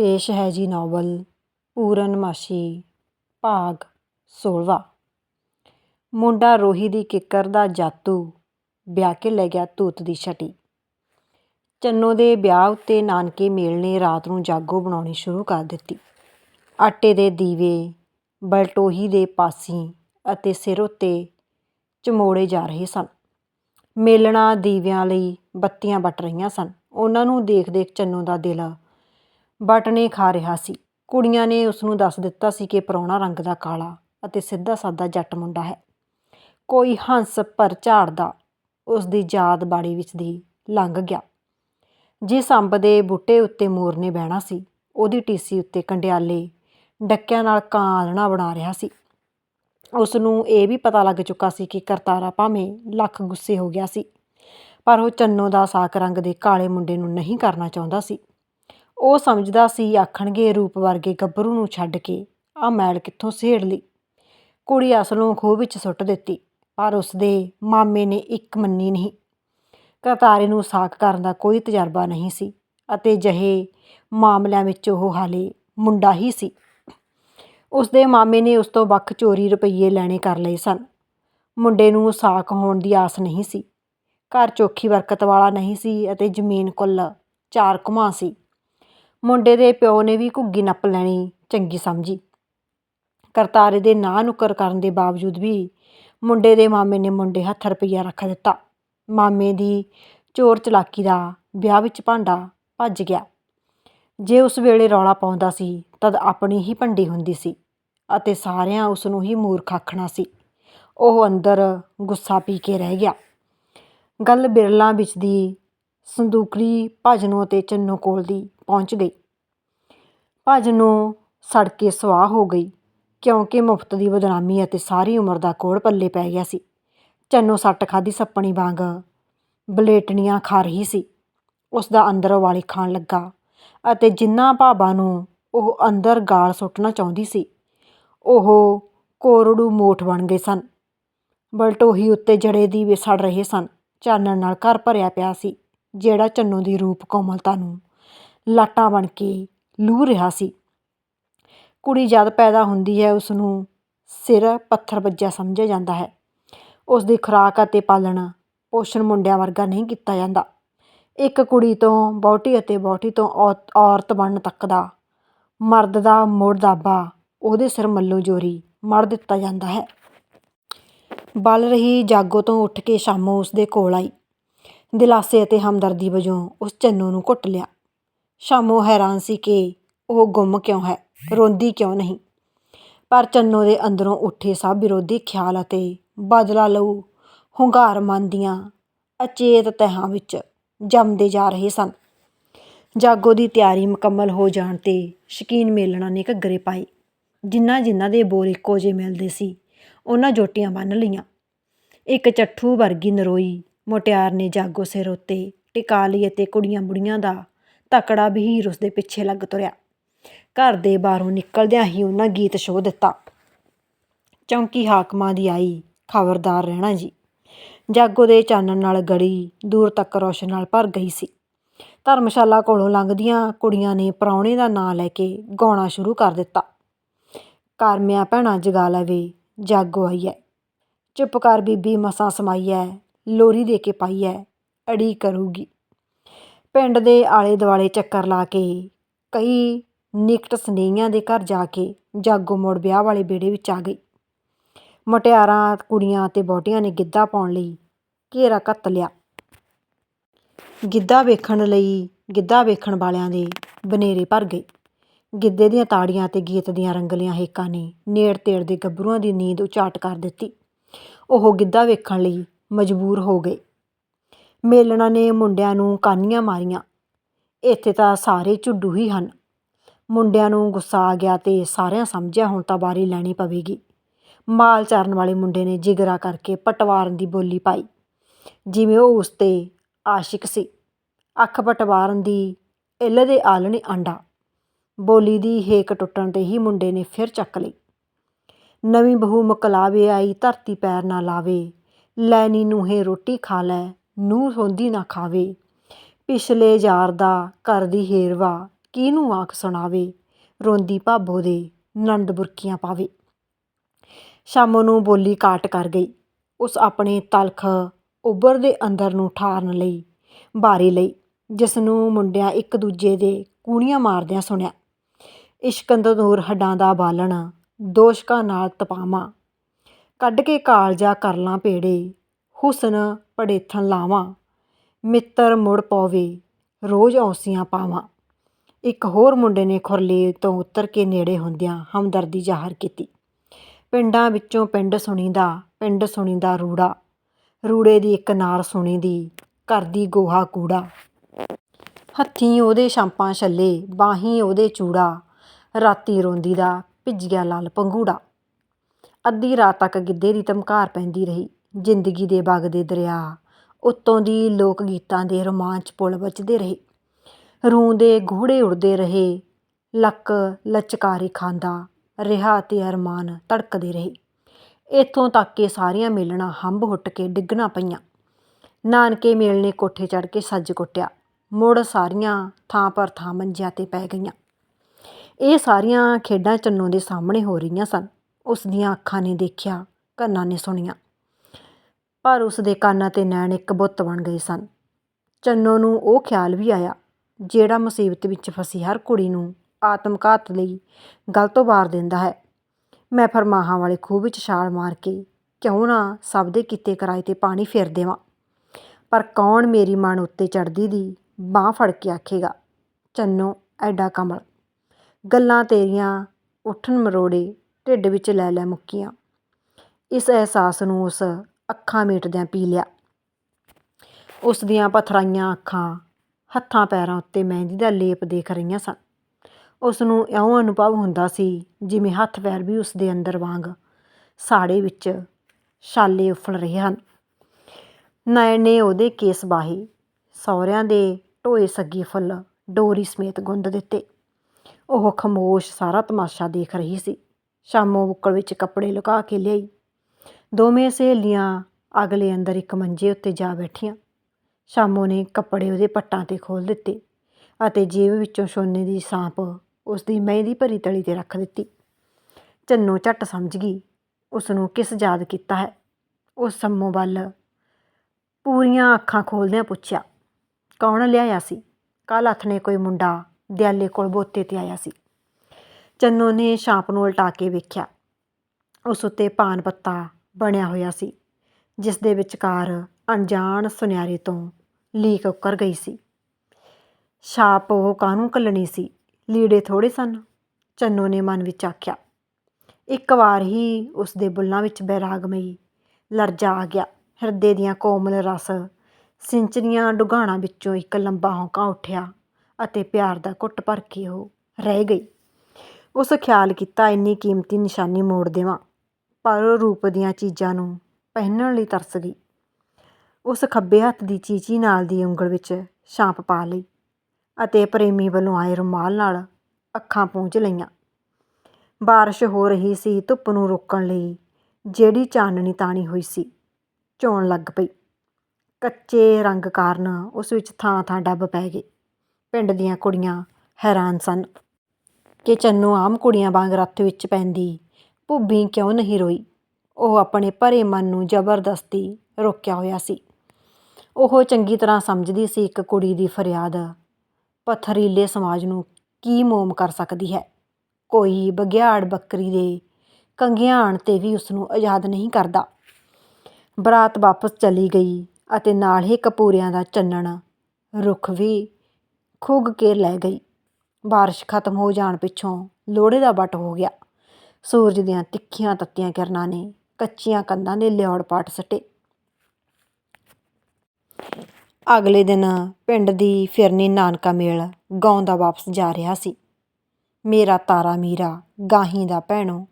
ਪੇਸ਼ ਹੈ ਜੀ ਨਾਵਲ ਪੂਰਨਮਾਸ਼ੀ, ਭਾਗ ਸੋਲ੍ਹਵਾਂ ਮੁੰਡਾ ਰੋਹੀ ਦੀ ਕਿੱਕਰ ਦਾ ਜਾਤੂ ਵਿਆਹ ਕੇ ਲੈ ਗਿਆ ਤੂਤ ਦੀ ਛਟੀ। ਚੰਨੋ ਦੇ ਵਿਆਹ ਉੱਤੇ ਨਾਨਕੇ ਮੇਲ ਨੇ ਰਾਤ ਨੂੰ ਜਾਗੋ ਬਣਾਉਣੀ ਸ਼ੁਰੂ ਕਰ ਦਿੱਤੀ। ਆਟੇ ਦੇ ਦੀਵੇ, ਬਲਟੋਹੀ ਦੇ ਪਾਸੀ ਅਤੇ ਸਿਰ ਉੱਤੇ ਚਮੋੜੇ ਜਾ ਰਹੇ ਸਨ। ਮੇਲਣਾ ਦੀਵਿਆਂ ਲਈ ਬੱਤੀਆਂ ਵੱਟ ਰਹੀਆਂ ਸਨ। ਉਹਨਾਂ ਨੂੰ ਦੇਖ ਦੇਖ ਚੰਨੋ ਦਾ ਦਿਲ ਬਟਨੇ ਖਾ ਰਿਹਾ ਸੀ। ਕੁੜੀਆਂ ਨੇ ਉਸ ਨੂੰ ਦੱਸ ਦਿੱਤਾ ਸੀ ਕਿ ਪ੍ਰਾਹੁਣਾ ਰੰਗ ਦਾ ਕਾਲਾ ਅਤੇ ਸਿੱਧਾ ਸਾਦਾ ਜੱਟ ਮੁੰਡਾ ਹੈ। ਕੋਈ ਹੰਸ ਪਰ ਝਾੜਦਾ ਉਸ ਦੀ ਯਾਦ ਬਾੜੀ ਵਿੱਚ ਦੀ ਲੰਘ ਗਿਆ। ਜਿਸ ਅੰਬ ਦੇ ਬੂਟੇ ਉੱਤੇ ਮੋਰ ਨੇ ਬਹਿਣਾ ਸੀ, ਉਹਦੀ ਟੀਸੀ ਉੱਤੇ ਕੰਡਿਆਲੇ ਡੱਕਿਆਂ ਨਾਲ ਕਾਂ ਆਲਣਾ ਬਣਾ ਰਿਹਾ ਸੀ। ਉਸ ਨੂੰ ਇਹ ਵੀ ਪਤਾ ਲੱਗ ਚੁੱਕਾ ਸੀ ਕਿ ਕਰਤਾਰਾ ਭਾਵੇਂ ਲੱਖ ਗੁੱਸੇ ਹੋ ਗਿਆ ਸੀ, ਪਰ ਉਹ ਚੰਨੋ ਦਾ ਸਾਕ ਰੰਗ ਦੇ ਕਾਲੇ ਮੁੰਡੇ ਨੂੰ ਨਹੀਂ ਕਰਨਾ ਚਾਹੁੰਦਾ ਸੀ। ਉਹ ਸਮਝਦਾ ਸੀ, ਆਖਣਗੇ ਰੂਪ ਵਰਗੇ ਗੱਭਰੂ ਨੂੰ ਛੱਡ ਕੇ ਆ ਮੈਲ ਕਿੱਥੋਂ ਸਹੇੜ ਲਈ? ਕੁੜੀ ਅਸਲੋਂ ਖੂਹ ਵਿੱਚ ਸੁੱਟ ਦਿੱਤੀ, ਪਰ ਉਸਦੇ ਮਾਮੇ ਨੇ ਇੱਕ ਮੰਨੀ ਨਹੀਂ। ਕਰਤਾਰੇ ਨੂੰ ਸਾਖ ਕਰਨ ਦਾ ਕੋਈ ਤਜਰਬਾ ਨਹੀਂ ਸੀ, ਅਤੇ ਜਹੇ ਮਾਮਲਿਆਂ ਵਿੱਚ ਉਹ ਹਾਲੇ ਮੁੰਡਾ ਹੀ ਸੀ। ਉਸਦੇ ਮਾਮੇ ਨੇ ਉਸ ਤੋਂ ਵੱਖ ਚੋਰੀ ਰੁਪਈਏ ਲੈਣੇ ਕਰ ਲਏ ਸਨ। ਮੁੰਡੇ ਨੂੰ ਸਾਖ ਹੋਣ ਦੀ ਆਸ ਨਹੀਂ ਸੀ। ਘਰ ਚੋਖੀ ਬਰਕਤ ਵਾਲਾ ਨਹੀਂ ਸੀ, ਅਤੇ ਜ਼ਮੀਨ ਕੁੱਲ ਚਾਰ ਕੁਮਾਂ ਸੀ। ਮੁੰਡੇ ਦੇ ਪਿਓ ਨੇ ਵੀ ਘੁੱਗੀ ਨੱਪ ਲੈਣੀ, ਚੰਗੀ ਸਮਝੀ। ਕਰਤਾਰੇ ਦੇ ਨਾਂ ਨੁਕਰ ਕਰਨ ਦੇ ਬਾਵਜੂਦ ਵੀ ਮੁੰਡੇ ਦੇ ਮਾਮੇ ਨੇ ਮੁੰਡੇ ਹੱਥ ਰੁਪਈਆ ਰੱਖ ਦਿੱਤਾ। ਮਾਮੇ ਦੀ ਚੋਰ ਚਲਾਕੀ ਦਾ ਵਿਆਹ ਵਿੱਚ ਭਾਂਡਾ ਭੱਜ ਗਿਆ। ਜੇ ਉਸ ਵੇਲੇ ਰੌਲਾ ਪਾਉਂਦਾ ਸੀ, ਤਦ ਆਪਣੀ ਹੀ ਭੰਡੀ ਹੁੰਦੀ ਸੀ ਅਤੇ ਸਾਰਿਆਂ ਉਸ ਨੂੰ ਹੀ ਮੂਰਖ ਆਖਣਾ ਸੀ। ਉਹ ਅੰਦਰ ਗੁੱਸਾ ਪੀ ਕੇ ਰਹਿ ਗਿਆ। ਗੱਲ ਬਿਰਲਾਂ ਵਿੱਚ ਦੀ ਸੰਦੂਕੜੀ ਭਜਨੋਂ ਅਤੇ ਚੰਨੋ ਕੋਲ ਦੀ ਪਹੁੰਚ ਗਈ। ਭੱਜ ਨੂੰ ਸੜ ਕੇ ਸਵਾਹ ਹੋ ਗਈ, ਕਿਉਂਕਿ ਮੁਫਤ ਦੀ ਬਦਨਾਮੀ ਅਤੇ ਸਾਰੀ ਉਮਰ ਦਾ ਕੋੜ ਪੱਲੇ ਪੈ ਗਿਆ ਸੀ। ਚੰਨੋ ਸੱਟ ਖਾਦੀ ਸੱਪਣੀ ਵਾਂਗ, ਬਲੇਟਣੀਆਂ ਖਾ ਰਹੀ ਸੀ। ਉਸ ਦਾ ਅੰਦਰ ਵਾਲੀ ਖਾਣ ਲੱਗਾ ਅਤੇ ਜਿੰਨਾ ਭਾਬਾਂ ਨੂੰ ਉਹ ਅੰਦਰ ਗਾਲ ਸੁੱਟਣਾ ਚਾਹੁੰਦੀ ਸੀ, ਉਹ ਕੋਰੜੂ ਮੋਠ ਬਣ ਗਏ ਸਨ। ਬਲਟੋਹੀ ਉੱਤੇ ਜੜੇ ਦੀਵੇ ਸੜ ਰਹੇ ਸਨ। ਚਾਨਣ ਨਾਲ ਘਰ ਭਰਿਆ ਪਿਆ ਸੀ, ਜਿਹੜਾ ਚੰਨੋ ਦੀ ਰੂਪ ਕੋਮਲਤਾ ਨੂੰ ਲਾਟਾਂ ਬਣ ਕੇ ਲੂਹ ਰਿਹਾ ਸੀ। ਕੁੜੀ ਜਦ ਪੈਦਾ ਹੁੰਦੀ ਹੈ ਉਸ ਨੂੰ ਸਿਰ ਪੱਥਰ ਵੱਜਿਆ ਸਮਝਿਆ ਜਾਂਦਾ ਹੈ। ਉਸ ਦੀ ਖੁਰਾਕ ਅਤੇ ਪਾਲਣ ਪੋਸ਼ਣ ਮੁੰਡਿਆਂ ਵਰਗਾ ਨਹੀਂ ਕੀਤਾ ਜਾਂਦਾ। ਇੱਕ ਕੁੜੀ ਤੋਂ ਬਹੁਟੀ ਅਤੇ ਬਹੁਟੀ ਤੋਂ ਔਤ ਔਰਤ ਬਣਨ ਤੱਕ ਦਾ ਮਰਦ ਦਾ ਮੋੜ ਦਾਬਾ ਉਹਦੇ ਸਿਰ ਮੱਲੋ ਜੋਰੀ ਮੜ ਦਿੱਤਾ ਜਾਂਦਾ ਹੈ। ਬਲ ਰਹੀ ਜਾਗੋ ਤੋਂ ਉੱਠ ਕੇ ਸ਼ਾਮੋ ਉਸ ਦੇ ਕੋਲ ਆਈ। ਦਿਲਾਸੇ ਅਤੇ ਹਮਦਰਦੀ ਵਜੋਂ ਉਸ ਚੰਨੋ ਨੂੰ ਘੁੱਟ ਲਿਆ। ਸ਼ਾਮੋ ਹੈਰਾਨ ਸੀ ਕਿ ਉਹ ਗੁੰਮ ਕਿਉਂ ਹੈ, ਰੋਂਦੀ ਕਿਉਂ ਨਹੀਂ। ਪਰ ਚੰਨੋ ਦੇ ਅੰਦਰੋਂ ਉੱਠੇ ਸਭ ਵਿਰੋਧੀ ਖਿਆਲ ਅਤੇ ਬਦਲਾ ਲਊ ਹੁੰਗਾਰ ਮਨ ਦੀਆਂ ਅਚੇਤ ਤਹਾਂ ਵਿੱਚ ਜੰਮਦੇ ਜਾ ਰਹੇ ਸਨ। ਜਾਗੋ ਦੀ ਤਿਆਰੀ ਮੁਕੰਮਲ ਹੋ ਜਾਣ ਤੇ ਸ਼ਕੀਨ ਮੇਲਣਾ ਨੇ ਘੱਗਰੇ ਪਾਏ ਜਿਨ੍ਹਾਂ ਜਿਨ੍ਹਾਂ ਦੇ ਬੋਰ ਇੱਕੋ ਜਿਹੇ ਮਿਲਦੇ ਸੀ, ਉਹਨਾਂ ਜੋਟੀਆਂ ਬੰਨ ਲਈਆਂ। ਇੱਕ ਚੱਠੂ ਵਰਗੀ ਨਰੋਈ ਮੁਟਿਆਰ ਨੇ ਜਾਗੋ ਸਿਰ ਉੱਤੇ ਟਿਕਾ ਲਈ ਅਤੇ ਕੁੜੀਆਂ ਬੁੜੀਆਂ ਦਾ ਤਕੜਾ ਬਹੀਰ ਉਸਦੇ ਪਿੱਛੇ ਲੱਗ ਤੁਰਿਆ। ਘਰ ਦੇ ਬਾਹਰੋਂ ਨਿਕਲਦਿਆਂ ਹੀ ਉਹਨਾਂ ਗੀਤ ਸ਼ੋਹ ਦਿੱਤਾ। ਚੌਂਕੀ ਹਾਕਮਾਂ ਦੀ ਆਈ, ਖਬਰਦਾਰ ਰਹਿਣਾ ਜੀ। ਜਾਗੋ ਦੇ ਚਾਨਣ ਨਾਲ ਗੜੀ, ਦੂਰ ਤੱਕ ਰੌਸ਼ਨ ਨਾਲ ਭਰ ਗਈ ਸੀ। ਧਰਮਸ਼ਾਲਾ ਕੋਲੋਂ ਲੰਘਦੀਆਂ ਕੁੜੀਆਂ ਨੇ ਪ੍ਰਾਹੁਣੇ ਦਾ ਨਾਂ ਲੈ ਕੇ ਗਾਉਣਾ ਸ਼ੁਰੂ ਕਰ ਦਿੱਤਾ। ਕਰਮਿਆ ਭੈਣਾ ਜਗਾ ਲਵੇ, ਜਾਗੋ ਆਈ ਐ। ਚੁੱਪ ਕਰ ਬੀਬੀ ਮਸਾਂ ਸਮਾਈ ਐ, ਲੋਰੀ ਦੇ ਕੇ ਪਾਈ ਅੜੀ ਕਰੂਗੀ। ਪਿੰਡ ਦੇ ਆਲੇ ਦੁਆਲੇ ਚੱਕਰ ਲਾ ਕੇ, ਕਈ ਨਿਕਟ ਸਨੇਹੀਆਂ ਦੇ ਘਰ ਜਾ ਕੇ ਜਾਗੋ ਮੋੜ ਵਿਆਹ ਵਾਲੇ ਬੇੜੇ ਵਿੱਚ ਆ ਗਈ। ਮਟਿਆਰਾਂ, ਕੁੜੀਆਂ ਤੇ ਬੋਟੀਆਂ ਨੇ ਗਿੱਧਾ ਪਾਉਣ ਲਈ ਘੇਰਾ ਕੱਤ ਲਿਆ। ਗਿੱਧਾ ਵੇਖਣ ਲਈ, ਗਿੱਧਾ ਵੇਖਣ ਵਾਲਿਆਂ ਦੇ ਬਨੇਰੇ ਭਰ ਗਏ। ਗਿੱਧੇ ਦੀਆਂ ਤਾੜੀਆਂ ਤੇ ਗੀਤ ਦੀਆਂ ਰੰਗਲੀਆਂ ਹੇਕਾਂ ਨੇ ਨੇੜ ਤੇੜ ਦੇ ਗੱਭਰੂਆਂ ਦੀ ਨੀਂਦ ਉਚਾਟ ਕਰ ਦਿੱਤੀ। ਉਹ ਗਿੱਧਾ ਵੇਖਣ ਲਈ ਮਜਬੂਰ ਹੋ ਗਏ। ਮੇਲਣਾ ਨੇ ਮੁੰਡਿਆਂ ਨੂੰ ਕਾਨੀਆਂ ਮਾਰੀਆਂ। ਇੱਥੇ ਤਾਂ ਸਾਰੇ ਝੁੱਡੂ ਹੀ ਹਨ। ਮੁੰਡਿਆਂ ਨੂੰ ਗੁੱਸਾ ਆ ਗਿਆ ਤੇ ਸਾਰਿਆਂ ਸਮਝਿਆ ਹੁਣ ਤਾਂ ਵਾਰੀ ਲੈਣੀ ਪਵੇਗੀ। ਮਾਲ ਚਾਰਨ ਵਾਲੇ ਮੁੰਡੇ ਨੇ ਜਿਗਰਾ ਕਰਕੇ ਪਟਵਾਰਨ ਦੀ ਬੋਲੀ ਪਾਈ। ਜਿਵੇਂ ਉਹ ਉਸ ਤੇ ਆਸ਼ਿਕ ਸੀ। ਅੱਖ ਪਟਵਾਰਨ ਦੀ ਇੱਲ ਦੇ ਆਲਣੇ ਆਂਡਾ। ਬੋਲੀ ਦੀ ਹੇਕ ਟੁੱਟਣ ਤੇ ਹੀ ਮੁੰਡੇ ਨੇ ਫਿਰ ਚੱਕ ਲਈ। ਨਵੀਂ ਬਹੂ ਮੁਕਲਾਵੇ ਆਈ ਧਰਤੀ ਪੈਰ ਨਾ ਲਾਵੇ। ਲੈਣੀ ਨੂੰਹੇ ਰੋਟੀ ਖਾ ਲੈ। ਨੂੰਹ ਸੌਂਦੀ ਨਾ ਖਾਵੇ। ਪਿਛਲੇ ਯਾਰ ਦਾ ਘਰ ਦੀ ਹੇਰਵਾ ਕਿਹਨੂੰ ਆਖ ਸੁਣਾਵੇ? ਰੋਂਦੀ ਭਾਬੋ ਦੇ ਨੰਦ ਬੁਰਕੀਆਂ ਪਾਵੇ। ਸ਼ਾਮ ਨੂੰ ਬੋਲੀ ਕਾਟ ਕਰ ਗਈ। ਉਸ ਆਪਣੇ ਤਲਖ ਉੱਭਰ ਦੇ ਅੰਦਰ ਨੂੰ ਠਾਰਨ ਲਈ, ਬਾਰੀ ਲਈ, ਜਿਸ ਨੂੰ ਮੁੰਡਿਆਂ ਇੱਕ ਦੂਜੇ ਦੇ ਕੂਣੀਆਂ ਮਾਰਦਿਆਂ ਸੁਣਿਆ। ਇਸ਼ਕ ਨੂਰ ਹੱਡਾਂ ਦਾ ਬਾਲਣ, ਦੋਸ਼ਕਾਂ ਨਾਲ ਤਪਾਵਾਂ। ਕੱਢ ਕੇ ਕਾਲਜਾ ਕਰ ਲਾਂ ਪੇੜੇ, ਹੁਸਨ ਪੜੇਥਣ ਲਾਵਾਂ। ਮਿੱਤਰ ਮੁੜ ਪਵੇ, ਰੋਜ਼ ਔਸੀਆਂ ਪਾਵਾਂ। ਇੱਕ ਹੋਰ ਮੁੰਡੇ ਨੇ ਖੁਰਲੀ ਤੋਂ ਉਤਰ ਕੇ ਨੇੜੇ ਹੁੰਦਿਆਂ ਹਮਦਰਦੀ ਜ਼ਾਹਰ ਕੀਤੀ। ਪਿੰਡਾਂ ਵਿੱਚੋਂ ਪਿੰਡ ਸੁਣੀਦਾ ਪਿੰਡ ਸੁਣੀਦਾ ਰੂੜਾ। ਰੂੜੇ ਦੀ ਇੱਕ ਨਾਰ ਸੁਣੀਦੀ ਦੀ ਗੋਹਾ ਕੂੜਾ। ਹੱਥੀਂ ਉਹਦੇ ਸ਼ਾਂਪਾਂ ਛੱਲੇ, ਬਾਹੀਂ ਉਹਦੇ ਚੂੜਾ। ਰਾਤੀ ਰੋਂਦੀ ਦਾ ਭਿੱਜਿਆ ਲਾਲ ਪੰਗੂੜਾ। ਅੱਧੀ ਰਾਤ ਤੱਕ ਗਿੱਧੇ ਦੀ ਧਮਕਾਰ ਪੈਂਦੀ ਰਹੀ। ਜ਼ਿੰਦਗੀ ਦੇ ਵਗਦੇ ਦਰਿਆ। ਉੱਤੋਂ ਦੀ ਲੋਕ ਗੀਤਾਂ ਦੇ ਰੋਮਾਂਚ ਪੁਲ ਵੱਜਦੇ ਰਹੇ। ਰੂੰ ਦੇ ਘੋੜੇ ਉੱਡਦੇ ਰਹੇ। ਲੱਕ ਲਚਕਾਰੀ ਖਾਂਦਾ, ਰਿਹਾ ਤੇ ਅਰਮਾਨ ਧੜਕਦੇ ਰਹੇ। ਇੱਥੋਂ ਤੱਕ ਕਿ ਸਾਰੀਆਂ ਮੇਲਣਾ ਹੰਬ ਹੁੱਟ ਕੇ ਡਿੱਗਣਾ ਪਈਆਂ। ਨਾਨਕੇ ਮੇਲ ਨੇ ਕੋਠੇ ਚੜ੍ਹ ਕੇ ਸੱਜ ਕੁੱਟਿਆ। ਮੁੜ ਸਾਰੀਆਂ ਥਾਂ ਪਰ ਥਾਂ ਮੰਜਿਆਂ ਤੇ ਪੈ ਗਈਆਂ। ਇਹ ਸਾਰੀਆਂ ਖੇਡਾਂ ਚੰਨੋ ਦੇ ਸਾਹਮਣੇ ਹੋ ਰਹੀਆਂ ਸਨ। ਉਸ ਦੀਆਂ ਅੱਖਾਂ ਨੇ ਦੇਖਿਆ, ਕੰਨਾਂ ਨੇ ਸੁਣੀਆਂ। ਪਰ ਉਸ ਦੇ ਕੰਨ ਅਤੇ ਨੈਣ ਇੱਕ ਬੁੱਤ ਬਣ ਗਏ ਸਨ। ਚੰਨੋ ਨੂੰ ਉਹ ਖਿਆਲ ਵੀ ਆਇਆ, ਜਿਹੜਾ ਮੁਸੀਬਤ ਵਿੱਚ ਫਸੀ ਹਰ ਕੁੜੀ ਨੂੰ ਆਤਮਘਾਤ ਲਈ ਗਲ ਤੋਂ ਵਾਰ ਦਿੰਦਾ ਹੈ। ਮੈਂ ਫਰਮਾਹਾਂ ਵਾਲੇ ਖੂਹ ਵਿੱਚ ਛਾਲ ਮਾਰ ਕੇ, ਕਿਉਂ ਨਾ ਸਭ ਦੇ ਕੀਤੇ ਕਿਰਾਏ ਤੇ ਪਾਣੀ ਫੇਰ ਦੇਵਾਂ। ਪਰ ਕੌਣ ਮੇਰੀ ਮਨ ਉੱਤੇ ਚੜਦੀ ਦੀ ਬਾਹ ਫੜ ਕੇ ਆਖੇਗਾ, ਚੰਨੋ, ਐਡਾ ਕਮਲ, ਗੱਲਾਂ ਤੇਰੀਆਂ ਉੱਠਣ ਮਰੋੜੇ ਢਿੱਡ ਵਿੱਚ ਲੈ ਲੈ ਮੁੱਕੀਆਂ। ਇਸ ਅਹਿਸਾਸ ਨੂੰ ਉਸ ਅੱਖਾਂ ਮੀਟਦਿਆਂ ਪੀ ਲਿਆ। ਉਸ ਦੀਆਂ ਪਥਰਾਈਆਂ ਅੱਖਾਂ, ਹੱਥਾਂ ਪੈਰਾਂ ਉੱਤੇ ਮਹਿੰਦੀ ਦਾ ਲੇਪ ਦੇਖ ਰਹੀਆਂ ਸਨ। ਉਸ ਨੂੰ ਇਉਂ ਅਨੁਭਵ ਹੁੰਦਾ ਸੀ ਜਿਵੇਂ ਹੱਥ ਪੈਰ ਵੀ ਉਸ ਦੇ ਅੰਦਰ ਵਾਂਗ ਸਾੜੇ ਵਿੱਚ ਛਾਲੇ ਉਫਲ ਰਹੇ ਹਨ। ਨੈਣ ਨੇ ਉਹਦੇ ਕੇਸ ਬਾਹੀ, ਸਹੁਰਿਆਂ ਦੇ ਢੋਏ ਸੱਗੀ ਫੁੱਲ, ਡੋਰੀ ਸਮੇਤ ਗੁੰਦ ਦਿੱਤੇ। ਉਹ ਖਮੋਸ਼ ਸਾਰਾ ਤਮਾਸ਼ਾ ਦੇਖ ਰਹੀ ਸੀ। ਸ਼ਾਮੋ ਬੁੱਕਲ ਵਿੱਚ ਕੱਪੜੇ ਲੁਕਾ ਕੇ ਲਿਆਈ। ਦੋਵੇਂ ਸਹੇਲੀਆਂ ਅਗਲੇ ਅੰਦਰ ਇੱਕ ਮੰਜੇ ਉੱਤੇ ਜਾ ਬੈਠੀਆਂ। ਸ਼ਾਮੋ ਨੇ ਕੱਪੜੇ ਉਹਦੇ ਪੱਟਾਂ ਤੇ ਖੋਲ ਦਿੱਤੇ ਅਤੇ ਜੇਬ ਵਿੱਚੋਂ ਸੋਨੇ ਦੀ ਸਾਂਪ ਉਸ ਦੀ ਮਹਿੰਦੀ ਭਰੀ ਤਲੀ ਤੇ ਰੱਖ ਦਿੱਤੀ। ਚੰਨੋ ਝੱਟ ਸਮਝ ਗਈ ਉਸ ਨੂੰ ਕਿਸ ਯਾਦ ਕੀਤਾ ਹੈ। ਉਸ ਸੰਮੋ ਵੱਲ ਪੂਰੀਆਂ ਅੱਖਾਂ ਖੋਲਦਿਆਂ ਪੁੱਛਿਆ, ਕੌਣ ਲਿਆਇਆ ਸੀ? ਕੱਲ ਹੱਥ ਨੇ ਕੋਈ ਮੁੰਡਾ ਦਿਆਲੇ ਕੋਲ ਬੋਤੇ ਤੇ ਆਇਆ ਸੀ। ਚੰਨੋ ਨੇ ਸਾਂਪ ਨੂੰ ਉਲਟਾ ਕੇ ਵੇਖਿਆ। ਉਸ ਉੱਤੇ ਪਾਨ ਪੱਤਾ ਬਣਿਆ ਹੋਇਆ ਸੀ, ਜਿਸ ਦੇ ਵਿਚਕਾਰ ਅਣਜਾਣ ਸੁਨਿਆਰੇ ਤੋਂ ਲੀਕ ਉੱਕਰ ਗਈ ਸੀ। ਛਾਪ ਉਹ ਕਾਹਨੂੰ ਕੱਲਣੀ ਸੀ? ਲੀੜੇ ਥੋੜੇ ਸਨ? ਚੰਨੋ ਨੇ ਮਨ ਵਿੱਚ ਆਖਿਆ। ਇੱਕ ਵਾਰ ਹੀ ਉਸ ਦੇ ਬੁੱਲਾਂ ਵਿੱਚ ਬੈਰਾਗਮਈ ਲਰਜਾ ਆ ਗਿਆ। ਹਿਰਦੇ ਦੀਆਂ ਕੋਮਲ ਰਸ ਸਿੰਚਰੀਆਂ ਡੁਗਾਣਾ ਵਿੱਚੋਂ ਇੱਕ ਲੰਬਾ ਹੌਂਕਾ ਉੱਠਿਆ ਅਤੇ ਪਿਆਰ ਦਾ ਘੁੱਟ ਭਰ ਕੇ ਉਹ ਰਹਿ ਗਈ। ਉਸ ਖਿਆਲ ਕੀਤਾ, ਇੰਨੀ ਕੀਮਤੀ ਨਿਸ਼ਾਨੀ ਮੋੜ ਦੇਵਾਂ। ਪਰ ਉਹ ਰੂਪ ਦੀਆਂ ਚੀਜ਼ਾਂ ਨੂੰ ਪਹਿਨਣ ਲਈ ਤਰਸ ਗਈ। ਉਸ ਖੱਬੇ ਹੱਥ ਦੀ ਚੀਚੀ ਨਾਲ ਦੀ ਉਂਗਲ ਵਿੱਚ ਛਾਂਪ ਪਾ ਲਈ ਅਤੇ ਪ੍ਰੇਮੀ ਵੱਲੋਂ ਆਏ ਰੁਮਾਲ ਨਾਲ ਅੱਖਾਂ ਪੂੰਝ ਲਈਆਂ। ਬਾਰਿਸ਼ ਹੋ ਰਹੀ ਸੀ, ਧੁੱਪ ਨੂੰ ਰੋਕਣ ਲਈ ਜਿਹੜੀ ਚਾਨਣੀ ਤਾਣੀ ਹੋਈ ਸੀ ਚੋਣ ਲੱਗ ਪਈ। ਕੱਚੇ ਰੰਗ ਕਾਰਨ ਉਸ ਵਿੱਚ ਥਾਂ ਥਾਂ ਡੱਬ ਪੈ ਗਏ। ਪਿੰਡ ਦੀਆਂ ਕੁੜੀਆਂ ਹੈਰਾਨ ਸਨ ਕਿ ਚੰਨੂ ਆਮ ਕੁੜੀਆਂ ਵਾਂਗ ਰੱਥ ਵਿੱਚ ਪੈਂਦੀ ਭੁੱਬੀ ਕਿਉਂ ਨਹੀਂ ਰੋਈ? ਉਹ ਆਪਣੇ ਭਰੇ ਮਨ ਨੂੰ ਜ਼ਬਰਦਸਤੀ ਰੋਕਿਆ ਹੋਇਆ ਸੀ। ਉਹ ਚੰਗੀ ਤਰ੍ਹਾਂ ਸਮਝਦੀ ਸੀ ਇੱਕ ਕੁੜੀ ਦੀ ਫਰਿਆਦ। ਪਥਰੀਲੇ ਸਮਾਜ ਨੂੰ ਕੀ ਮੋਮ ਕਰ ਸਕਦੀ ਹੈ? ਕੋਈ ਬਗਿਆੜ ਬੱਕਰੀ ਦੇ ਕੰਗਿਆਣ ਤੇ ਵੀ ਉਸ ਨੂੰ ਆਜ਼ਾਦ ਨਹੀਂ ਕਰਦਾ। ਬਰਾਤ ਵਾਪਸ ਚਲੀ ਗਈ ਅਤੇ ਨਾਲ ਹੀ ਕਪੂਰਿਆਂ ਦਾ ਚੰਨਣ ਰੁੱਖ ਵੀ ਖੁੱਗ ਕੇ ਲੈ ਗਈ। ਬਾਰਿਸ਼ ਖਤਮ ਹੋ ਜਾਣ ਪਿੱਛੋਂ ਲੋੜੇ ਦਾ ਵੱਟ ਹੋ ਗਿਆ। ਸੂਰਜ ਦੀਆਂ ਤਿੱਖੀਆਂ ਤੱਤੀਆਂ ਕਿਰਨਾਂ ਨੇ ਕੱਚੀਆਂ ਕੰਧਾਂ ਦੇ ਲਿਉੜ ਪਾਟ ਸੱਟੇ। ਅਗਲੇ ਦਿਨ ਪਿੰਡ ਦੀ ਫਿਰਨੀ ਨਾਨਕਾ ਮੇਲ ਗਾਉਂਦਾ ਵਾਪਸ ਜਾ ਰਿਹਾ ਸੀ। ਮੇਰਾ ਤਾਰਾ ਮੀਰਾ, ਗਾਹੀਂ ਦਾ ਭੈਣੋ,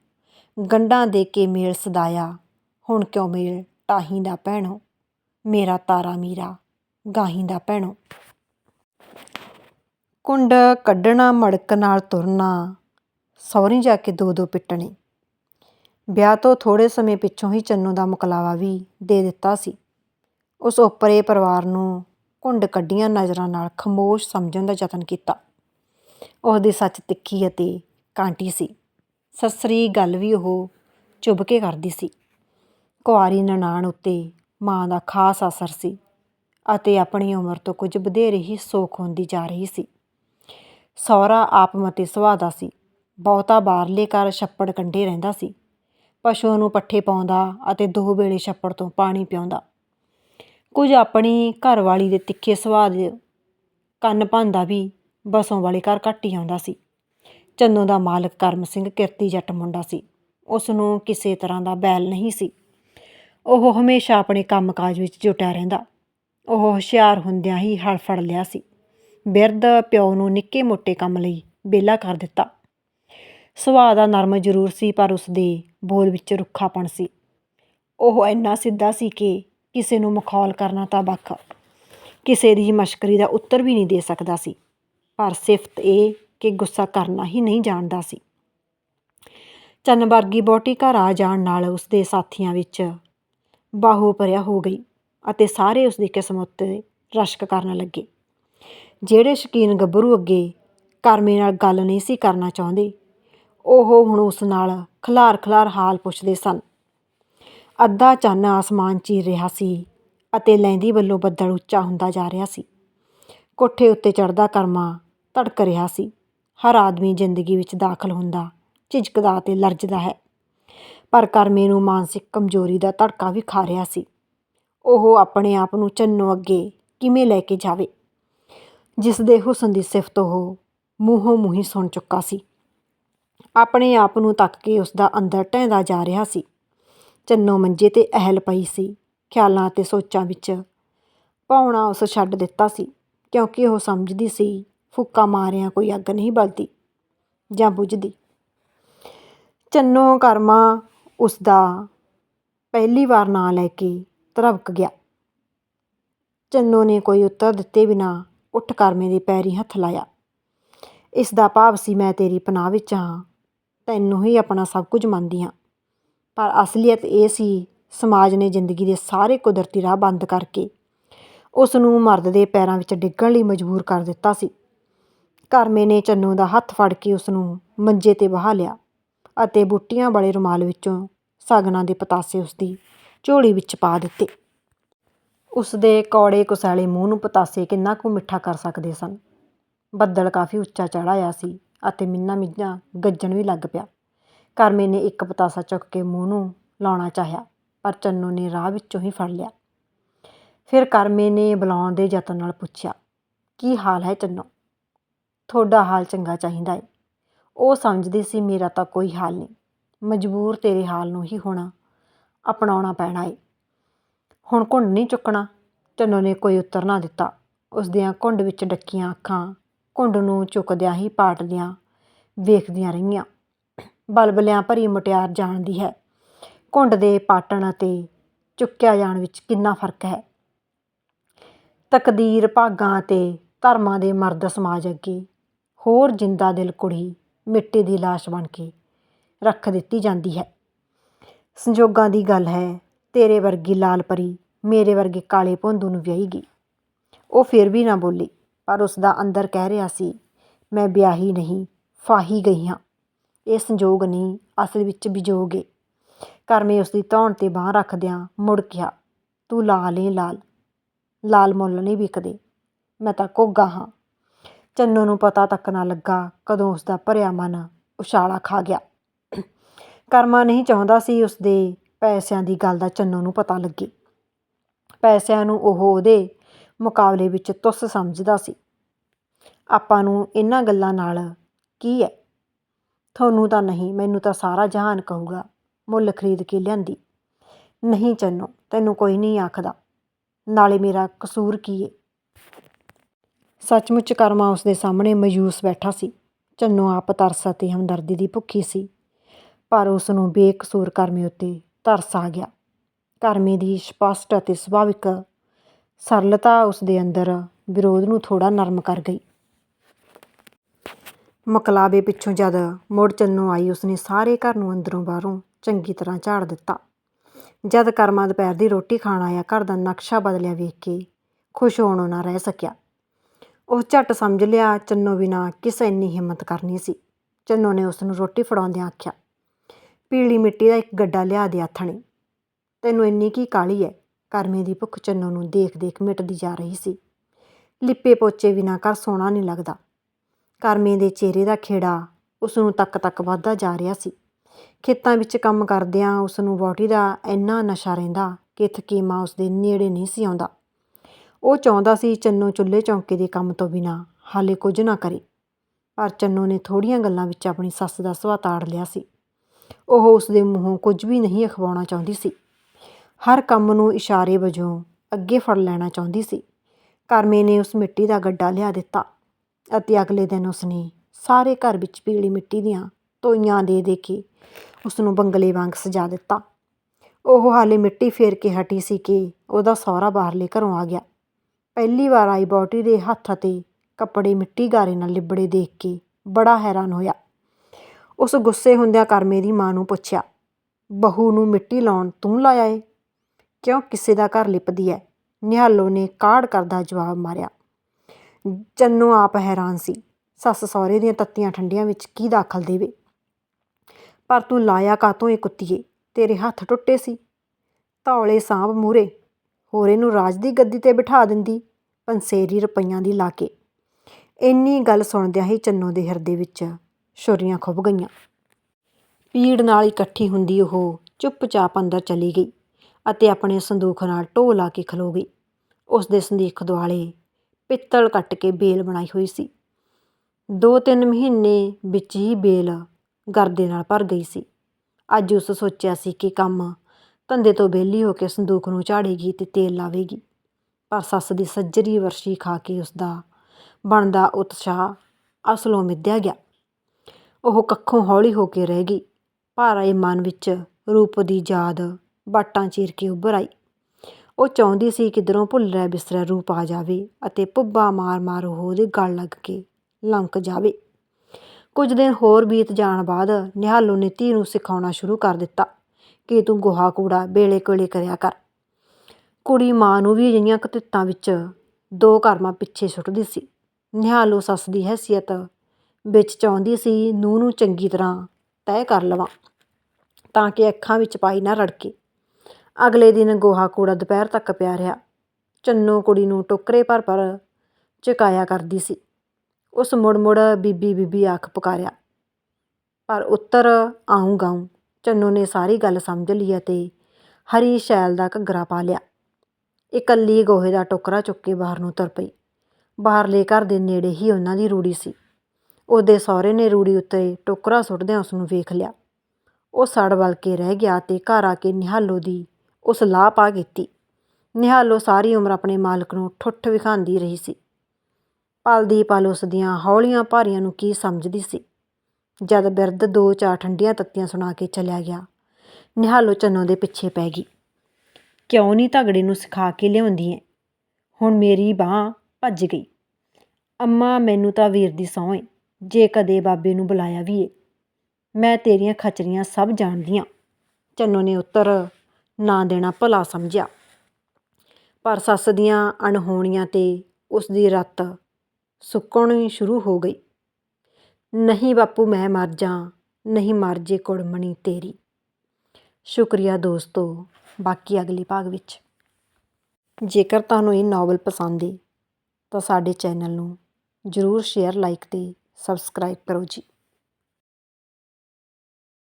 ਗੰਢਾਂ ਦੇ ਕੇ ਮੇਲ ਸਦਾਇਆ, ਹੁਣ ਕਿਉਂ ਮੇਲ ਟਾਹੀਂ ਦਾ ਭੈਣੋ? ਮੇਰਾ ਤਾਰਾ ਮੀਰਾ, ਗਾਹੀਂ ਦਾ ਭੈਣੋ। ਕੁੰਡ ਕੱਢਣਾ ਮੜਕ ਨਾਲ ਤੁਰਨਾ ਸਹੁਰੀ ਜਾ ਕੇ ਦੋ ਦੋ ਪਿੱਟਣੇ। ਵਿਆਹ ਤੋਂ ਥੋੜੇ ਸਮੇਂ ਪਿੱਛੋਂ ਹੀ ਚੰਨੂ ਦਾ ਮੁਕਲਾਵਾ ਵੀ ਦੇ ਦਿੱਤਾ ਸੀ। ਉਸ ਉੱਪਰੇ ਪਰਿਵਾਰ ਨੂੰ ਘੁੰਡ ਕੱਢੀਆਂ ਨਜ਼ਰਾਂ ਨਾਲ ਖਮੋਸ਼ ਸਮਝਣ ਦਾ ਯਤਨ ਕੀਤਾ। ਉਹਦੀ ਸੱਚ ਤਿੱਖੀ ਅਤੇ ਕਾਂਟੀ ਸੀ। ਸਸਰੀ ਗੱਲ ਵੀ ਉਹ ਚੁੱਭ ਕੇ ਕਰਦੀ ਸੀ। ਕੁਆਰੀ ਨਨਾਣ ਉੱਤੇ ਮਾਂ ਦਾ ਖਾਸ ਅਸਰ ਸੀ ਅਤੇ ਆਪਣੀ ਉਮਰ ਤੋਂ ਕੁਝ ਵਧੇਰੇ ਹੀ ਸੋਖ ਹੁੰਦੀ ਜਾ ਰਹੀ ਸੀ। ਸਹੁਰਾ ਆਪ ਮਤੇ ਸੁਭਾਅ ਦਾ ਸੀ। ਬਹੁਤਾ ਬਾਹਰਲੇ ਘਰ ਛੱਪੜ ਕੰਢੇ ਰਹਿੰਦਾ ਸੀ। ਪਸ਼ੂਆਂ ਨੂੰ ਪੱਠੇ ਪਾਉਂਦਾ ਅਤੇ ਦੋ ਵੇਲੇ ਛੱਪੜ ਤੋਂ ਪਾਣੀ ਪਿਆਉਂਦਾ ਕੁਝ ਆਪਣੀ ਘਰਵਾਲੀ ਦੇ ਤਿੱਖੇ ਸੁਭਾਅ ਦੇ ਕੰਨ ਭਾਂਦਾ ਵੀ ਬਸੋਂ ਵਾਲੇ ਘਰ ਘੱਟ ਹੀ ਆਉਂਦਾ ਸੀ। ਚੰਨੋ ਦਾ ਮਾਲਕ ਕਰਮ ਸਿੰਘ ਕਿਰਤੀ ਜੱਟ ਮੁੰਡਾ ਸੀ। ਉਸ ਨੂੰ ਕਿਸੇ ਤਰ੍ਹਾਂ ਦਾ ਬੈਲ ਨਹੀਂ ਸੀ। ਉਹ ਹਮੇਸ਼ਾ ਆਪਣੇ ਕੰਮਕਾਜ ਵਿੱਚ ਜੁਟਿਆ ਰਹਿੰਦਾ। ਉਹ ਹੁਸ਼ਿਆਰ ਹੁੰਦਿਆਂ ਹੀ ਹਲ ਫੜ ਲਿਆ ਸੀ। ਬਿਰਧ ਪਿਓ ਨੂੰ ਨਿੱਕੇ ਮੋਟੇ ਕੰਮ ਲਈ ਵਿਹਲਾ ਕਰ ਦਿੱਤਾ। ਸੁਭਾਅ ਦਾ ਨਰਮ ਜ਼ਰੂਰ ਸੀ, ਪਰ ਉਸ ਦੇ ਬੋਲ ਵਿੱਚ ਰੁੱਖਾਪਣ ਸੀ। ਉਹ ਇੰਨਾ ਸਿੱਧਾ ਸੀ ਕਿ ਕਿਸੇ ਨੂੰ ਮਖੌਲ ਕਰਨਾ ਤਾਂ ਵੱਖ। ਕਿਸੇ ਦੀ ਮਸ਼ਕਰੀ ਦਾ ਉੱਤਰ ਵੀ ਨਹੀਂ ਦੇ ਸਕਦਾ ਸੀ। ਪਰ ਸਿਫਤ ਇਹ ਕਿ ਗੁੱਸਾ ਕਰਨਾ ਹੀ ਨਹੀਂ ਜਾਣਦਾ ਸੀ। ਚੰਨ ਵਰਗੀ ਬੋਟੀ ਘਰ ਆ ਜਾਣ ਨਾਲ ਉਸਦੇ ਸਾਥੀਆਂ ਵਿੱਚ ਬਾਹੂ ਭਰਿਆ ਹੋ ਗਈ ਅਤੇ ਸਾਰੇ ਉਸਦੀ ਕਿਸਮਤ ਉੱਤੇ ਰਸ਼ਕ ਕਰਨ ਲੱਗੇ। ਜਿਹੜੇ ਸ਼ਕੀਨ ਗੱਭਰੂ ਅੱਗੇ ਕਰਮੇ ਨਾਲ ਗੱਲ ਨਹੀਂ ਸੀ ਕਰਨਾ ਚਾਹੁੰਦੇ ਉਹ ਹੁਣ ਉਸ ਨਾਲ ਖਲਾਰ ਖਲਾਰ ਹਾਲ ਪੁੱਛਦੇ ਸਨ। ਅੱਧਾ ਚੰਨ ਆਸਮਾਨ ਚੀਰ ਰਿਹਾ ਸੀ ਅਤੇ ਲੈਂਦੀ ਵੱਲੋਂ ਬੱਦਲ ਉੱਚਾ ਹੁੰਦਾ ਜਾ ਰਿਹਾ ਸੀ। ਕੋਠੇ ਉੱਤੇ ਚੜਦਾ ਕਰਮਾ ਧੜਕ ਰਿਹਾ ਸੀ। ਹਰ ਆਦਮੀ ਜ਼ਿੰਦਗੀ ਵਿੱਚ ਦਾਖਲ ਹੁੰਦਾ, ਝਿਜਕਦਾ ਤੇ ਲਰਜਦਾ ਹੈ। ਪਰ ਕਰਮੇ ਨੂੰ ਮਾਨਸਿਕ ਕਮਜ਼ੋਰੀ ਦਾ ਧੜਕਾ ਵੀ ਖਾ ਰਿਹਾ ਸੀ। ਉਹ ਆਪਣੇ ਆਪ ਨੂੰ ਚੰਨੋ ਅੱਗੇ ਕਿਵੇਂ ਲੈ ਕੇ ਜਾਵੇ? ਜਿਸ ਦੇ ਹੁਸਨ ਦੀ ਸਿਫਤ ਉਹ ਮੂੰਹੋਂ ਮੂੰਹੀ ਸੁਣ ਚੁੱਕਾ ਸੀ। ਆਪਣੇ ਆਪ ਨੂੰ ਤੱਕ ਕੇ ਉਸ ਦਾ ਅੰਦਰ ਢਹਿੰਦਾ ਜਾ ਰਿਹਾ ਸੀ। ਚੰਨੋ ਮੰਜੇ ਤੇ ਅਹਿਲ ਪਈ ਸੀ। ਖਿਆਲਾਂ ਤੇ ਸੋਚਾਂ ਵਿੱਚ ਪਾਉਣਾ ਉਸ ਛੱਡ ਦਿੱਤਾ ਸੀ, ਕਿਉਂਕਿ ਉਹ ਸਮਝਦੀ ਸੀ, ਫੁੱਕਾ ਮਾਰਿਆਂ ਕੋਈ ਅੱਗ ਨਹੀਂ ਬਲਦੀ ਜਾਂ ਬੁਝਦੀ। ਚੰਨੋ ਕਰਮਾ ਉਸ ਦਾ ਪਹਿਲੀ ਵਾਰ ਨਾਂ ਲੈ ਕੇ ਤਰਵਕ ਗਿਆ। ਚੰਨੋ ਨੇ ਕੋਈ ਉੱਤਰ ਦਿੱਤੇ ਬਿਨਾ ਉੱਠ ਕਰਮੇ ਦੇ ਪੈਰੀ ਹੱਥ ਲਾਇਆ। ਇਸ ਦਾ ਭਾਵ ਸੀ ਮੈਂ ਤੇਰੀ ਪਨਾਹ ਵਿੱਚ ਹਾਂ, ਤੈਨੂੰ ਹੀ ਆਪਣਾ ਸਭ ਕੁਝ ਮੰਨਦੀ ਹਾਂ। ਪਰ ਅਸਲੀਅਤ ਇਹ ਸੀ ਸਮਾਜ ਨੇ ਜ਼ਿੰਦਗੀ ਦੇ ਸਾਰੇ ਕੁਦਰਤੀ ਰਾਹ ਬੰਦ ਕਰਕੇ ਉਸ ਨੂੰ ਮਰਦ ਦੇ ਪੈਰਾਂ ਵਿੱਚ ਡਿੱਗਣ ਲਈ ਮਜਬੂਰ ਕਰ ਦਿੱਤਾ ਸੀ। ਕਰਮੇ ਨੇ ਚੰਨੂ ਦਾ ਹੱਥ ਫੜ ਕੇ ਉਸ ਨੂੰ ਮੰਜੇ ਤੇ ਬਹਾ ਲਿਆ ਅਤੇ ਬੁੱਟੀਆਂ ਵਾਲੇ ਰੁਮਾਲ ਵਿੱਚੋਂ ਸਗਨਾਂ ਦੇ ਪਤਾਸੇ ਉਸ ਦੀ ਝੋਲੀ ਵਿੱਚ ਪਾ ਦਿੱਤੇ। ਉਸ ਦੇ ਕੌੜੇ ਕੁਸੈਲੇ ਮੂੰਹ ਨੂੰ ਪਤਾਸੇ ਕਿੰਨਾ ਕੁ ਮਿੱਠਾ ਕਰ ਸਕਦੇ ਸਨ। ਬੱਦਲ ਕਾਫੀ ਉੱਚਾ ਚੜ੍ਹ ਆਇਆ ਸੀ ਅਤੇ ਮਿੰਨਾ ਮਿੰਨਾ ਗੱਜਣ ਵੀ ਲੱਗ ਪਿਆ। ਕਰਮੇ ਨੇ ਇੱਕ ਪਤਾਸਾ ਚੁੱਕ ਕੇ ਮੂੰਹ ਨੂੰ ਲਾਉਣਾ ਚਾਹਿਆ, ਪਰ ਚੰਨੂ ਨੇ ਰਾਹ ਵਿੱਚੋਂ ਹੀ ਫੜ ਲਿਆ। ਫਿਰ ਕਰਮੇ ਨੇ ਬੁਲਾਉਣ ਦੇ ਯਤਨ ਨਾਲ ਪੁੱਛਿਆ, ਕੀ ਹਾਲ ਹੈ ਚੰਨੋ? ਤੁਹਾਡਾ ਹਾਲ ਚੰਗਾ ਚਾਹੀਦਾ ਏ। ਉਹ ਸਮਝਦੀ ਸੀ, ਮੇਰਾ ਤਾਂ ਕੋਈ ਹਾਲ ਨਹੀਂ। ਮਜਬੂਰ ਤੇਰੇ ਹਾਲ ਨੂੰ ਹੀ ਹੁਣ ਅਪਣਾਉਣਾ ਪੈਣਾ ਏ। ਹੁਣ ਘੁੰਡ ਨਹੀਂ ਚੁੱਕਣਾ। ਚੰਨੋ ਨੇ ਕੋਈ ਉੱਤਰ ਨਾ ਦਿੱਤਾ। ਉਸ ਦੀਆਂ ਘੁੰਡ ਵਿੱਚ ਡੱਕੀਆਂ ਅੱਖਾਂ ਘੁੰਡ ਨੂੰ ਚੁੱਕਦਿਆਂ ਹੀ ਪਾਟਦਿਆਂ ਵੇਖਦੀਆਂ ਰਹੀਆਂ। ਬਲਬਲਿਆਂ ਭਰੀ ਮੁਟਿਆਰ ਜਾਣਦੀ ਹੈ। ਘੁੰਡ ਦੇ ਪਾਟਣ ਅਤੇ ਚੁੱਕਿਆ ਜਾਣ ਵਿੱਚ ਕਿੰਨਾ ਫ਼ਰਕ ਹੈ। ਤਕਦੀਰ ਭਾਗਾਂ ਅਤੇ ਧਰਮਾਂ ਦੇ ਮਰਦ ਸਮਾਜ ਅੱਗੇ ਹੋਰ ਜਿੰਦਾ ਦਿਲ ਕੁੜੀ ਮਿੱਟੀ ਦੀ ਲਾਸ਼ ਬਣ ਕੇ ਰੱਖ ਦਿੱਤੀ ਜਾਂਦੀ ਹੈ। ਸੰਜੋਗਾਂ ਦੀ ਗੱਲ ਹੈ, ਤੇਰੇ ਵਰਗੀ ਲਾਲ ਪਰੀ ਮੇਰੇ ਵਰਗੇ ਕਾਲੇ ਭੋਂਦੂ ਨੂੰ ਵਿਆਹੀ ਗਈ ਉਹ ਫਿਰ ਵੀ ਨਾ ਬੋਲੀ। ਪਰ ਉਸ ਦਾ ਅੰਦਰ ਕਹਿ ਰਿਹਾ ਸੀ, ਮੈਂ ਵਿਆਹੀ ਨਹੀਂ, ਫਾਹੀ ਗਈ ਹਾਂ। ਇਹ ਸੰਜੋਗ ਨਹੀਂ, ਅਸਲ ਵਿੱਚ ਵਿਜੋਗ ਏ। ਕਰਮੇ ਉਸ ਦੀ ਧੌਣ ਤੇ ਬਾਹ ਰੱਖਦਿਆਂ ਮੁੜ ਕਿਹਾ, ਤੂੰ ਲਾਲ ਏ, ਲਾਲ। ਲਾਲ ਮੁੱਲ ਨਹੀਂ ਵਿਕਦੇ। ਮੈਂ ਤਾਂ ਘੋਗਾ ਹਾਂ। ਚੰਨੋ ਨੂੰ ਪਤਾ ਤੱਕ ਨਾ ਲੱਗਾ ਕਦੋਂ ਉਸ ਦਾ ਭਰਿਆ ਮਨ ਉਛਾਲਾ ਖਾ ਗਿਆ। ਕਰਮਾ ਨਹੀਂ ਚਾਹੁੰਦਾ ਸੀ ਉਸ ਦੇ ਪੈਸਿਆਂ ਦੀ ਗੱਲ ਦਾ ਚੰਨੋ ਨੂੰ ਪਤਾ ਲੱਗੇ। ਪੈਸਿਆਂ ਨੂੰ ਉਹ ਉਹਦੇ ਮੁਕਾਬਲੇ ਵਿੱਚ ਤੁੱਸ ਸਮਝਦਾ ਸੀ। ਆਪਾਂ ਨੂੰ ਇਹਨਾਂ ਗੱਲਾਂ ਨਾਲ ਕੀ ਹੈ ਤੁਹਾਨੂੰ ਤਾਂ ਨਹੀਂ, ਮੈਨੂੰ ਤਾਂ ਸਾਰਾ ਜਹਾਨ ਕਹੂਗਾ, ਮੁੱਲ ਖਰੀਦ ਕੇ ਲਿਆਂਦੀ। ਨਹੀਂ ਚੰਨੋ, ਤੈਨੂੰ ਕੋਈ ਨਹੀਂ ਆਖਦਾ। ਨਾਲੇ ਮੇਰਾ ਕਸੂਰ ਕੀ ਏ ਸੱਚਮੁੱਚ ਕਰਮਾ ਉਸ ਦੇ ਸਾਹਮਣੇ ਮਯੂਸ ਬੈਠਾ ਸੀ। ਚੰਨੋ ਆਪ ਤਰਸ ਅਤੇ ਹਮਦਰਦੀ ਦੀ ਭੁੱਖੀ ਸੀ। ਪਰ ਉਸ ਨੂੰ ਬੇਕਸੂਰ ਕਰਮੇ ਉੱਤੇ ਤਰਸ ਆ ਗਿਆ। ਕਰਮੇ ਦੀ ਸਪਸ਼ਟ ਅਤੇ ਸੁਭਾਵਿਕ ਸਰਲਤਾ ਉਸ ਦੇ ਅੰਦਰ ਵਿਰੋਧ ਨੂੰ ਥੋੜਾ ਨਰਮ ਕਰ ਗਈ। ਮਕਲਾਵੇ ਪਿੱਛੋਂ ਜਦ ਮੁੜ ਚੰਨੋ ਆਈ, ਉਸਨੇ ਸਾਰੇ ਘਰ ਨੂੰ ਅੰਦਰੋਂ ਬਾਹਰੋਂ ਚੰਗੀ ਤਰ੍ਹਾਂ ਝਾੜ ਦਿੱਤਾ। ਜਦ ਕਰਮਾ ਦੁਪਹਿਰ ਦੀ ਰੋਟੀ ਖਾਣ ਆਇਆ, ਘਰ ਦਾ ਨਕਸ਼ਾ ਬਦਲਿਆ ਵੇਖ ਕੇ ਖੁਸ਼ ਹੋਣੋਂ ਨਾ ਰਹਿ ਸਕਿਆ। ਉਹ ਝੱਟ ਸਮਝ ਲਿਆ ਚੰਨੋ ਬਿਨਾਂ ਕਿਸ ਇੰਨੀ ਹਿੰਮਤ ਕਰਨੀ ਸੀ। ਚੰਨੋ ਨੇ ਉਸ ਨੂੰ ਰੋਟੀ ਫੜਾਉਂਦਿਆਂ ਆਖਿਆ, ਪੀਲੀ ਮਿੱਟੀ ਦਾ ਇੱਕ ਗੱਡਾ ਲਿਆ ਦੇ ਆਥਣੇ। ਤੈਨੂੰ ਇੰਨੀ ਕੀ ਕਾਲੀ ਹੈ ਕਰਮੇ ਦੀ ਭੁੱਖ ਚੰਨੋ ਨੂੰ ਦੇਖ ਦੇਖ ਮਿਟਦੀ ਜਾ ਰਹੀ ਸੀ। ਲਿੱਪੇ ਪੋਚੇ ਬਿਨਾਂ ਘਰ ਸੋਹਣਾ ਨਹੀਂ ਲੱਗਦਾ। ਕਰਮੇ ਦੇ ਚਿਹਰੇ ਦਾ ਖੇੜਾ ਉਸ ਨੂੰ ਤੱਕ ਤੱਕ ਵੱਧਦਾ ਜਾ ਰਿਹਾ ਸੀ। ਖੇਤਾਂ ਵਿੱਚ ਕੰਮ ਕਰਦਿਆਂ ਉਸ ਨੂੰ ਵਹੁਟੀ ਦਾ ਇੰਨਾ ਨਸ਼ਾ ਰਹਿੰਦਾ ਕਿ ਥਕੀਮਾ ਉਸ ਦੇ ਨੇੜੇ ਨਹੀਂ ਸੀ ਆਉਂਦਾ। ਉਹ ਚਾਹੁੰਦਾ ਸੀ ਚੰਨੋ ਚੁੱਲ੍ਹੇ ਚੌਂਕੇ ਦੇ ਕੰਮ ਤੋਂ ਬਿਨਾਂ ਹਾਲੇ ਕੁਝ ਨਾ ਕਰੇ। ਪਰ ਚੰਨੋ ਨੇ ਥੋੜੀਆਂ ਗੱਲਾਂ ਵਿੱਚ ਆਪਣੀ ਸੱਸ ਦਾ ਸੁਭਾਅ ਤਾੜ ਲਿਆ ਸੀ। ਉਹ ਉਸ ਦੇ ਮੂੰਹੋਂ ਕੁਝ ਵੀ ਨਹੀਂ ਅਖਵਾਉਣਾ ਚਾਹੁੰਦੀ ਸੀ। ਹਰ ਕੰਮ ਨੂੰ ਇਸ਼ਾਰੇ ਵਜੋਂ ਅੱਗੇ ਫੜ ਲੈਣਾ ਚਾਹੁੰਦੀ ਸੀ। ਕਰਮੇ ਨੇ ਉਸ ਮਿੱਟੀ ਦਾ ਗੱਡਾ ਲਿਆ ਦਿੱਤਾ ਅਤੇ ਅਗਲੇ ਦਿਨ ਉਸਨੇ ਸਾਰੇ ਘਰ ਵਿੱਚ ਪੀਲੀ ਮਿੱਟੀ ਦੀਆਂ ਤੋਈਆਂ ਦੇ ਦੇ ਕੇ ਉਸ ਨੂੰ ਬੰਗਲੇ ਵਾਂਗ ਸਜਾ ਦਿੱਤਾ। ਉਹ ਹਾਲੇ ਮਿੱਟੀ ਫੇਰ ਕੇ ਹਟੀ ਸੀ ਕਿ ਉਹਦਾ ਸਹੁਰਾ ਬਾਹਰਲੇ ਘਰੋਂ ਆ ਗਿਆ। ਪਹਿਲੀ ਵਾਰ ਆਈ ਬੌਟੀ ਦੇ ਹੱਥ ਅਤੇ ਕੱਪੜੇ ਮਿੱਟੀ ਗਾਰੇ ਨਾਲ ਲਿਬੜੇ ਦੇਖ ਕੇ ਬੜਾ ਹੈਰਾਨ ਹੋਇਆ। ਉਸ ਗੁੱਸੇ ਹੁੰਦਿਆਂ ਕਰਮੇ ਦੀ ਮਾਂ ਨੂੰ ਪੁੱਛਿਆ, ਬਹੂ ਨੂੰ ਮਿੱਟੀ ਲਾਉਣ ਤੂੰ ਲਾਇਆ ਏ? ਕਿਉਂ ਕਿਸੇ ਦਾ ਘਰ ਲਿਪਦੀ ਹੈ ਨਿਹਾਲੋ ਨੇ ਕਾੜ ਕਰਦਾ ਜਵਾਬ ਮਾਰਿਆ। ਚੰਨੋ ਆਪ ਹੈਰਾਨ ਸੀ। ਸੱਸ ਸਹੁਰੇ ਦੀਆਂ ਤੱਤੀਆਂ ਠੰਡੀਆਂ ਵਿੱਚ ਕੀ ਦਾਖਲ ਦੇਵੇ? ਪਰ ਤੂੰ ਲਾਇਆ ਕਾਤੋਂ ਇਹ ਕੁੱਤੀਏ? ਤੇਰੇ ਹੱਥ ਟੁੱਟੇ ਸੀ। ਧੌਲੇ ਸਾਂਭ ਮੂਰੇ ਹੋਰੇ ਨੂੰ ਰਾਜ ਦੀ ਗੱਦੀ ਤੇ ਬਿਠਾ ਦਿੰਦੀ। ਪੰਸੇਰੀ ਰੁਪਈਆਂ ਦੀ ਲਾ ਕੇ ਇੰਨੀ ਗੱਲ ਸੁਣਦਿਆਂ ਹੀ ਚੰਨੋ ਦੇ ਹਿਰਦੇ ਵਿੱਚ ਛੁਰੀਆਂ ਖੁੱਭ ਗਈਆਂ। ਪੀੜ ਨਾਲ ਇਕੱਠੀ ਹੁੰਦੀ ਉਹ ਚੁੱਪਚਾਪ ਅੰਦਰ ਚਲੀ ਗਈ। ਅਤੇ ਆਪਣੇ ਸੰਦੂਖ ਨਾਲ ਢੋ ਲਾ ਕੇ ਖਲੋ ਗਈ। ਉਸ ਦੇ ਸੰਦੀਖ ਦੁਆਲੇ ਪਿੱਤਲ ਕੱਟ ਕੇ ਬੇਲ ਬਣਾਈ ਹੋਈ ਸੀ। ਦੋ ਤਿੰਨ ਮਹੀਨੇ ਵਿੱਚ ਹੀ ਬੇਲ ਗਰਦੇ ਨਾਲ ਭਰ ਗਈ ਸੀ। ਅੱਜ ਉਸ ਸੋਚਿਆ ਸੀ ਕਿ ਕੰਮ ਧੰਦੇ ਤੋਂ ਵਿਹਲੀ ਹੋ ਕੇ ਸੰਦੂਖ ਨੂੰ ਝਾੜੇਗੀ ਤੇ ਤੇਲ ਲਾਵੇਗੀ, ਪਰ ਸੱਸ ਦੀ ਸੱਜਰੀ ਵਰਸ਼ੀ ਖਾ ਕੇ ਉਸ ਦਾ ਬਣਦਾ ਉਤਸ਼ਾਹ ਅਸਲੋਂ ਮਿੱਧਿਆ ਗਿਆ। ਉਹ ਕੱਖੋਂ ਹੌਲੀ ਹੋ ਕੇ ਰਹਿ ਗਈ ਭਾਰੇ ਮਨ ਵਿੱਚ ਰੂਪ ਦੀ ਯਾਦ ਬਾਟਾਂ ਚੀਰ ਕੇ ਉੱਭਰ ਆਈ। ਉਹ ਚਾਹੁੰਦੀ ਸੀ ਕਿਧਰੋਂ ਭੁੱਲਿਆ ਬਿਸਰਿਆ ਰੂਪ ਆ ਜਾਵੇ ਅਤੇ ਪੁੱਬਾ ਮਾਰ ਮਾਰ ਉਹ ਉਹਦੇ ਗਲ ਲੱਗ ਕੇ ਲੰਕ ਜਾਵੇ। ਕੁਝ ਦਿਨ ਹੋਰ ਬੀਤ ਜਾਣ ਬਾਅਦ ਨਿਹਾਲੋ ਨੇ ਧੀ ਨੂੰ ਸਿਖਾਉਣਾ ਸ਼ੁਰੂ ਕਰ ਦਿੱਤਾ ਕਿ ਤੂੰ ਗੋਹਾ ਕੂੜਾ ਵੇਲੇ ਕੋਲੇ ਕਰਿਆ ਕਰ। ਕੁੜੀ ਮਾਂ ਨੂੰ ਵੀ ਅਜਿਹੀਆਂ ਕਤਿੱਤਾਂ ਵਿੱਚ ਦੋ ਕਰਮਾਂ ਪਿੱਛੇ ਸੁੱਟਦੀ ਸੀ। ਨਿਹਾਲੋ ਸੱਸ ਦੀ ਹੈਸੀਅਤ ਵਿੱਚ ਚਾਹੁੰਦੀ ਸੀ ਨੂੰਹ ਨੂੰ ਚੰਗੀ ਤਰ੍ਹਾਂ ਤੈਅ ਕਰ ਲਵਾਂ ਤਾਂ ਕਿ ਅੱਖਾਂ ਵਿੱਚ ਪਾਈ ਨਾ ਰੜਕੇ। ਅਗਲੇ ਦਿਨ ਗੋਹਾ ਕੂੜਾ ਦੁਪਹਿਰ ਤੱਕ ਪਿਆ ਰਿਹਾ। ਚੰਨੋ ਕੁੜੀ ਨੂੰ ਟੋਕਰੇ ਭਰ ਭਰ ਚੁਕਾਇਆ ਕਰਦੀ ਸੀ। ਉਸ ਮੁੜ ਮੁੜ ਬੀਬੀ ਬੀਬੀ ਆਖ ਪੁਕਾਰਿਆ। ਪਰ ਉੱਤਰ ਆਉਂ ਗਾਉਂ ਚੰਨੋ ਨੇ ਸਾਰੀ ਗੱਲ ਸਮਝ ਲਈ ਅਤੇ ਹਰੀ ਸ਼ੈਲ ਦਾ ਘੱਗਰਾ ਪਾ ਲਿਆ। ਇਕੱਲੀ ਗੋਹੇ ਦਾ ਟੋਕਰਾ ਚੁੱਕ ਕੇ ਬਾਹਰ ਨੂੰ ਤੁਰ ਪਈ। ਬਾਹਰਲੇ ਘਰ ਦੇ ਨੇੜੇ ਹੀ ਉਹਨਾਂ ਦੀ ਰੂੜੀ ਸੀ। ਉਹਦੇ ਸਹੁਰੇ ਨੇ ਰੂੜੀ ਉੱਤੇ ਟੋਕਰਾ ਸੁੱਟਦਿਆਂ ਉਸ ਨੂੰ ਵੇਖ ਲਿਆ। ਉਹ ਸੜ ਵਲ ਕੇ ਰਹਿ ਗਿਆ ਤੇ ਘਰ ਆ ਕੇ ਨਿਹਾਲੋ ਦੀ ਉਸ ਲਾਹ ਪਾ ਕੀਤੀ। ਨਿਹਾਲੋ ਸਾਰੀ ਉਮਰ ਆਪਣੇ ਮਾਲਕ ਨੂੰ ਠੁੱਠ ਵਿਖਾਉਂਦੀ ਰਹੀ ਸੀ। ਪਲਦੀ ਪਲ ਉਸ ਦੀਆਂ ਹੌਲੀਆਂ ਭਾਰੀਆਂ ਨੂੰ ਕੀ ਸਮਝਦੀ ਸੀ? ਜਦ ਬਿਰਧ ਦੋ ਚਾਰ ਠੰਡੀਆਂ ਤੱਤੀਆਂ ਸੁਣਾ ਕੇ ਚਲਿਆ ਗਿਆ, ਨਿਹਾਲੋ ਚੰਨੋ ਦੇ ਪਿੱਛੇ ਪੈ ਗਈ। ਕਿਉਂ ਨਹੀਂ ਤਗੜੇ ਨੂੰ ਸਿਖਾ ਕੇ ਲਿਆਉਂਦੀ ਐ ਹੁਣ ਮੇਰੀ ਬਾਹ ਭੱਜ ਗਈ। ਅੰਮਾ, ਮੈਨੂੰ ਤਾਂ ਵੀਰ ਦੀ ਸਹੁੰ ਏ। ਜੇ ਕਦੇ ਬਾਬੇ ਨੂੰ ਬੁਲਾਇਆ ਵੀ ਏ, ਮੈਂ ਤੇਰੀਆਂ ਖਚਰੀਆਂ ਸਭ ਜਾਣਦੀਆਂ ਚੰਨੋ ਨੇ ਉੱਤਰ ਨਾ ਦੇਣਾ ਭਲਾ ਸਮਝਿਆ। ਪਰ ਸੱਸ ਦੀਆਂ ਅਣਹੋਣੀਆਂ ਤੇ ਉਸ ਦੀ ਰੱਤ ਸੁੱਕਣੀ ਸ਼ੁਰੂ ਹੋ ਗਈ। ਨਹੀਂ ਬਾਪੂ, ਮੈਂ ਮਰ ਜਾ, ਨਹੀਂ ਮਰ ਜੇ ਕੁੜਮਣੀ ਤੇਰੀ। ਸ਼ੁਕਰੀਆ ਦੋਸਤੋ, ਬਾਕੀ ਅਗਲੇ ਭਾਗ ਵਿੱਚ। ਜੇਕਰ ਤੁਹਾਨੂੰ ਇਹ ਨਾਵਲ ਪਸੰਦ ਹੈ ਤਾਂ ਸਾਡੇ ਚੈਨਲ ਨੂੰ ਜ਼ਰੂਰ ਸ਼ੇਅਰ, ਲਾਈਕ ਤੇ ਸਬਸਕ੍ਰਾਈਬ ਕਰੋ ਜੀ।